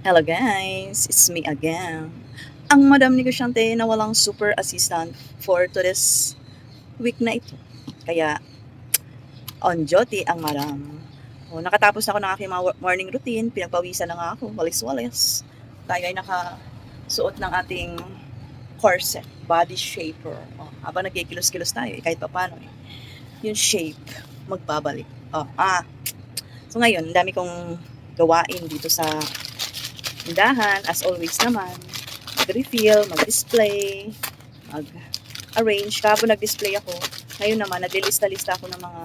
Hello guys, it's me again. Ang Madam Negosyante na walang super assistant for today's week na ito. Kaya, on duty ang Madam. O, nakatapos ako ng aking morning routine, pinagpawisan na nga ako, walis-walis. Tayo ay nakasuot ng ating corset, body shaper. O, habang nagkikilos-kilos tayo, eh, kahit pa paano, eh, yung shape, magbabalik. O, ah, so ngayon, dami kong gawain dito sa tindahan, as always naman, mag-refill, mag-display, mag-arrange. Kahapon nag-display ako. Ngayon naman, naglilista-lista ako ng mga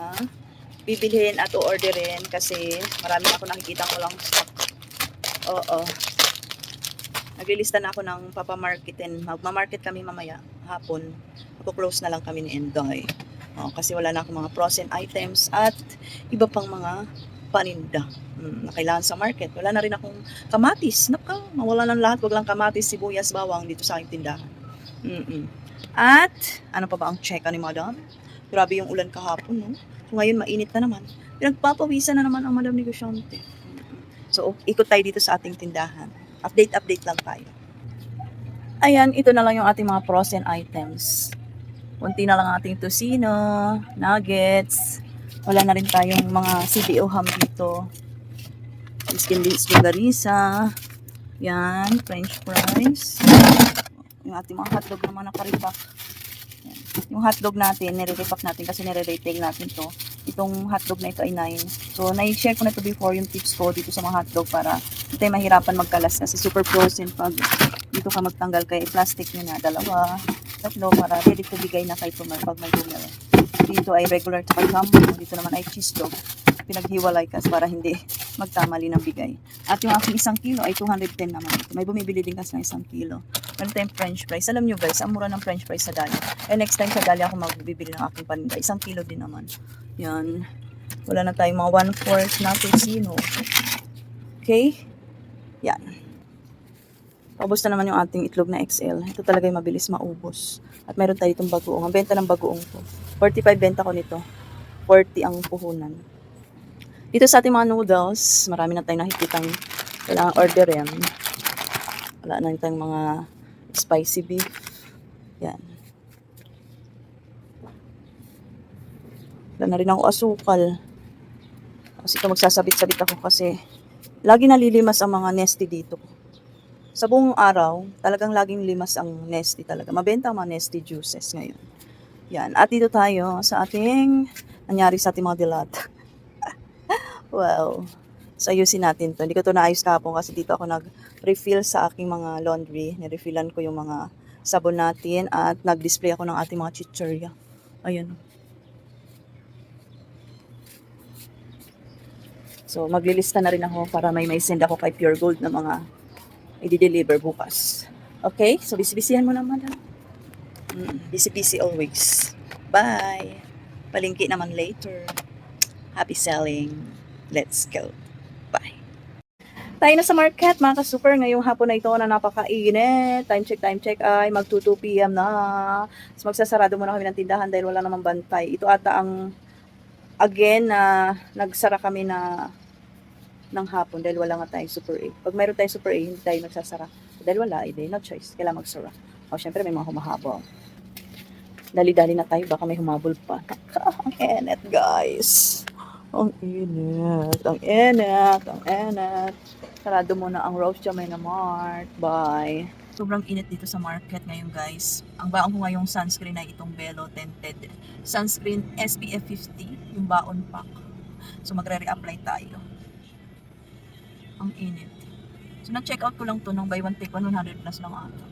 bibilhin at o-orderin kasi marami ako nakikita ko lang stock. Oo. Naglilista na ako ng papamarketin. Magmamarket kami mamaya, hapon. Magpo-close na lang kami ni Endoy. Oh, kasi wala na akong mga frozen items at iba pang mga paninda mm, na kailangan sa market. Wala na rin akong kamatis. Naka, mawala ng lahat. Wag lang kamatis, sibuyas, bawang dito sa aking tindahan. Mm-mm. At, ano pa ba ang check ni madam? Grabe yung ulan kahapon, no? So, ngayon, mainit na naman. Pinagpapawisan na naman ang madam negosyante. So, ikot tayo dito sa ating tindahan. Update-update lang tayo. Ayan, ito na lang yung ating mga frozen items. Kunti na lang ang ating tocino, nuggets, wala na rin tayong mga CBO ham dito. Skin garisa. Yan, french fries. Yung ating mga hotdog naman nakaripak. Yan. Yung hotdog natin, nire-repack natin kasi nire-retail natin to. Itong hotdog na ito ay 9. So, na-share ko na to before yung tips ko dito sa mga hotdog para hindi mahirapan magkalas kasi super frozen pag dito ka magtanggal kay plastic nyo na dalawa, tatlo para ready to bigay na kay tumal pag may bumili. Dito ay regular tsaka jumbo. Dito naman ay cheese dog. Pinaghiwalay kasi para hindi magkamali ng bigay. At yung aking isang kilo ay 210 naman. May bumibili din kasi ng isang kilo. Meron tayong french fries. Alam nyo guys, ang mura ng french fries sa Dali. Eh next time sa Dali ako magbibili ng aking paninda. Isang kilo din naman. Yan. Wala na tayong mga one-fourth na tocino. Okay? Yan. Paubos na naman yung ating itlog na XL. Ito talaga yung mabilis maubos. At meron tayo itong bagoong. Ang benta ng bagoong to. 45 benta ko nito. 40 ang puhunan. Dito sa ating mga noodles, marami na tayong nakikitang kailangan orderin. Wala na tayong mga spicy beef. Yan. Wala na rin ako asukal. Kasi ito magsasabit-sabit ako kasi lagi nalilimas ang mga nesty dito. Sa buong araw, talagang laging limas ang nesty talaga. Mabenta ang mga nesty juices ngayon. Yan. At dito tayo sa ating nangyari sa ating mga dilat. wow. So, ayusin natin to. Hindi ko to naayos kahapon kasi dito ako nag-refill sa aking mga laundry. Nirefillan ko yung mga sabon natin at nag-display ako ng ating mga chichirya. Ayun. So, maglilista na rin ako para may may send ako kay Pure Gold na mga i-deliver bukas. Okay? So, bisibisihan mo naman. Ha? Mm, busy-busy always. Bye! Palingki naman later. Happy selling. Let's go. Bye! Tayo na sa market, mga ka-super. Ngayong hapon na ito na napakainit. Time check, time check ay mag 2 p.m. na. So, magsasarado muna kami ng tindahan dahil wala namang bantay. Ito ata ang again na nagsara kami na ng hapon dahil wala nga tayong super A. Pag mayroon tayong super A, hindi tayo nagsasara. Dahil wala, eh, no choice. Kailangan magsara. O, syempre may mga humahabol. Dali-dali na tayo, baka may humabol pa. ang init, guys. Ang init, ang init, ang init. Sarado muna ang Rose Jamena Mart. Bye. Sobrang init dito sa market ngayon, guys. Ang baon ko ngayong sunscreen ay itong Belo Tinted. Sunscreen SPF 50, yung baon pack. So, magre-reapply tayo. Ang init. So, na-check out ko lang to ng buy one take 100 plus lang ata.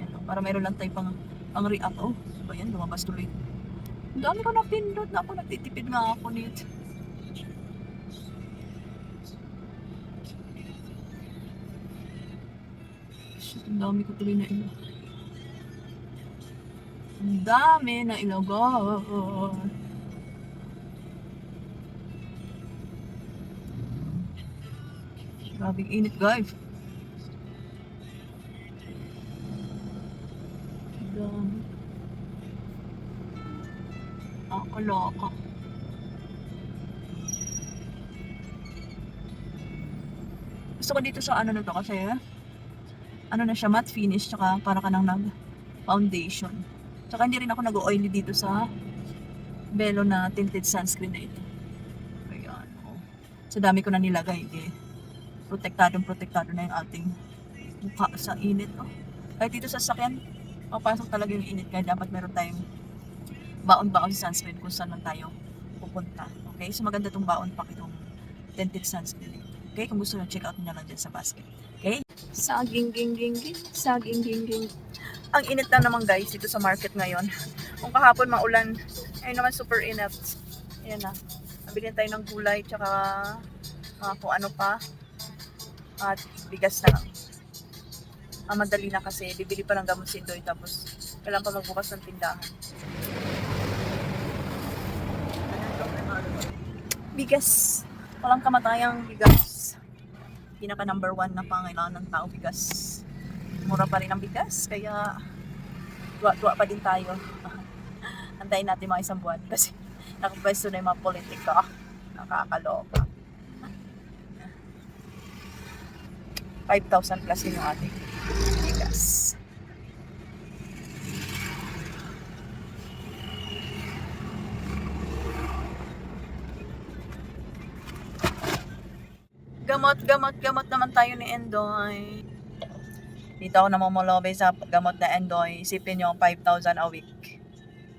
Yan. Para meron lang tayo pang, pang react. Oh, so yan, lumabas tuloy. Ang dami ko na pindot na ako. Nagtitipid nga ako nito. Shit, ang dami ko tuloy na ilog. Ang dami na ilog. Grabing init, guys. Dami. Ah, kaloka. Gusto ko dito sa ano na to kasi ano na siya, matte finish, tsaka para ka nang nag foundation. Tsaka hindi rin ako nag-oily dito sa Belo na tinted sunscreen na ito. Ayan, oh. Sa dami ko na nilagay, eh. Protektadong protektado na yung ating mukha sa init, oh. Kahit dito sa sakyan, papasok talaga yung init, kaya dapat meron tayong baon-baon sa sunscreen kung saan man tayo pupunta. Okay? So maganda tong baon pack itong tinted sunscreen. Okay? Kung gusto nyo, check out nyo lang dyan sa basket. Okay? Saging, ging, ging, ging. Saging, ging, ging. Ang init na naman guys dito sa market ngayon. Kung kahapon maulan, ayun naman super init. Ayan na. Nabili tayo ng gulay, tsaka mga kung ano pa. At bigas na lang. Ang madali na kasi, bibili pa ng gamot si Indoy, tapos kailangan pa magbukas ng tindahan. Bigas. Walang kamatayang bigas. Pinaka number one na pangailangan ng tao bigas. Mura pa rin ang bigas, kaya tuwa-tuwa pa din tayo. Antayin natin mga isang buwan kasi nakapwesto na yung mga politika. Nakakaloka. 5,000 plus yun yung ating bigas. Gamot, gamot, gamot naman tayo ni Endoy. Dito ako namumolobe sa gamot na Endoy. Isipin nyo, 5,000 a week.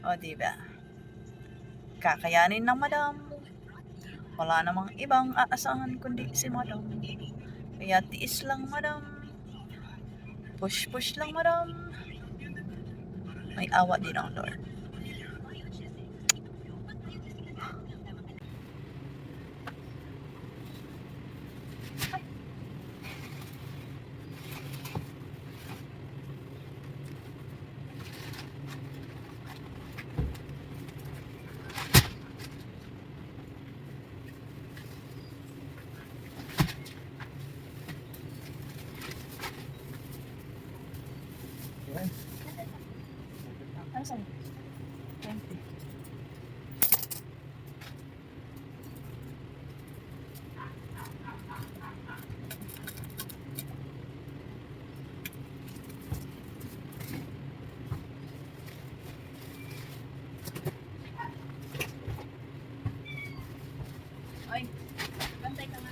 O, diba? Kakayanin ng madam. Wala namang ibang aasahan kundi si madam. Kaya tiis lang, madam. Push-push lang, madam. May awa din ang Lord. Ano sa'yo? 20. Ay, bantay ka nga.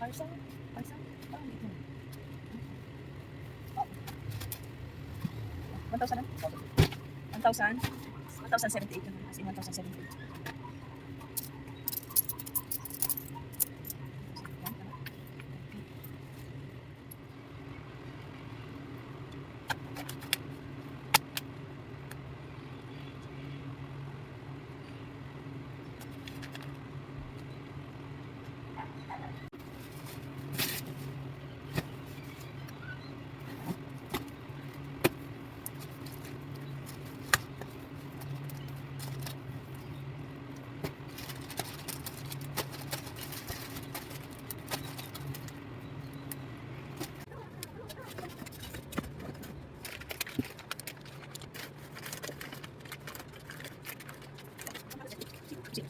Parsa? Parsa? Parang dito. Oh. 1,000 na? 1,000? 1,078 yun. As in 1,078. Sí.